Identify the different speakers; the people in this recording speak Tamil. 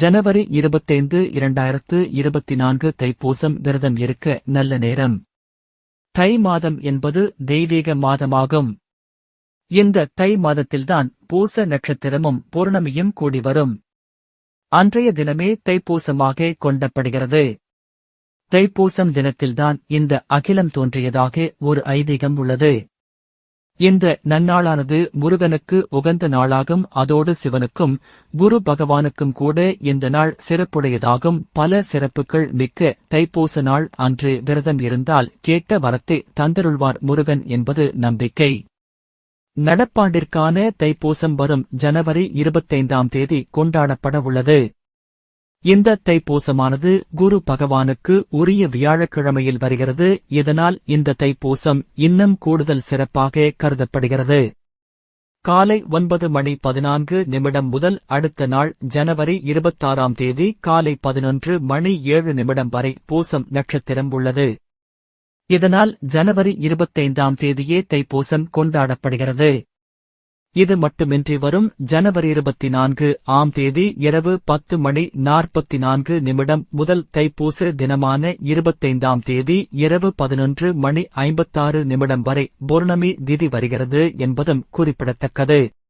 Speaker 1: ஜனவரி இருபத்தைந்து இரண்டாயிரத்து இருபத்தி நான்கு தைப்பூசம் விரதம் இருக்க நல்ல நேரம். தை மாதம் என்பது தெய்வீக மாதமாகும். இந்த தை மாதத்தில்தான் பூச நட்சத்திரமும் பூர்ணமியும் கூடி வரும். அன்றைய தினமே தைப்பூசமாக கொண்டப்படுகிறது. தைப்பூசம் தினத்தில்தான் இந்த அகிலம் தோன்றியதாக ஒரு ஐதீகம் உள்ளது. இந்த நன்னாளானது முருகனுக்கு உகந்த நாளாகும் அதோடு சிவனுக்கும் குரு பகவானுக்கும் கூட இந்த நாள் சிறப்புடையதாகும். பல சிறப்புகள் மிக்க தைப்பூச நாள் அன்று விரதம் இருந்தால் கேட்ட வரத்தை தந்தருள்வார் முருகன் என்பது நம்பிக்கை. நடப்பாண்டிற்கான தைப்பூசம் வரும் ஜனவரி இருபத்தைந்தாம் தேதி கொண்டாடப்பட உள்ளது. இந்த தைப்பூசமானது குரு பகவானுக்கு உரிய வியாழக்கிழமையில் வருகிறது. இதனால் இந்த தைப்பூசம் இன்னும் கூடுதல் சிறப்பாக கருதப்படுகிறது. காலை ஒன்பது மணி பதினான்கு நிமிடம் முதல் அடுத்த நாள் ஜனவரி இருபத்தாறாம் தேதி காலை பதினொன்று மணி ஏழு நிமிடம் வரை பூசம் நட்சத்திரம் உள்ளது. இதனால் ஜனவரி இருபத்தைந்தாம் தேதியே தைப்பூசம் கொண்டாடப்படுகிறது. இது மட்டுமின்றி வரும் ஜனவரி இருபத்தி நான்கு ஆம் தேதி இரவு பத்து மணி நாற்பத்தி நான்கு நிமிடம் முதல் தைப்பூச தினமான இருபத்தைந்தாம் தேதி இரவு பதினொன்று மணி ஐம்பத்தாறு நிமிடம் வரை பௌர்ணமி திதி வருகிறது என்பதும் குறிப்பிடத்தக்கது.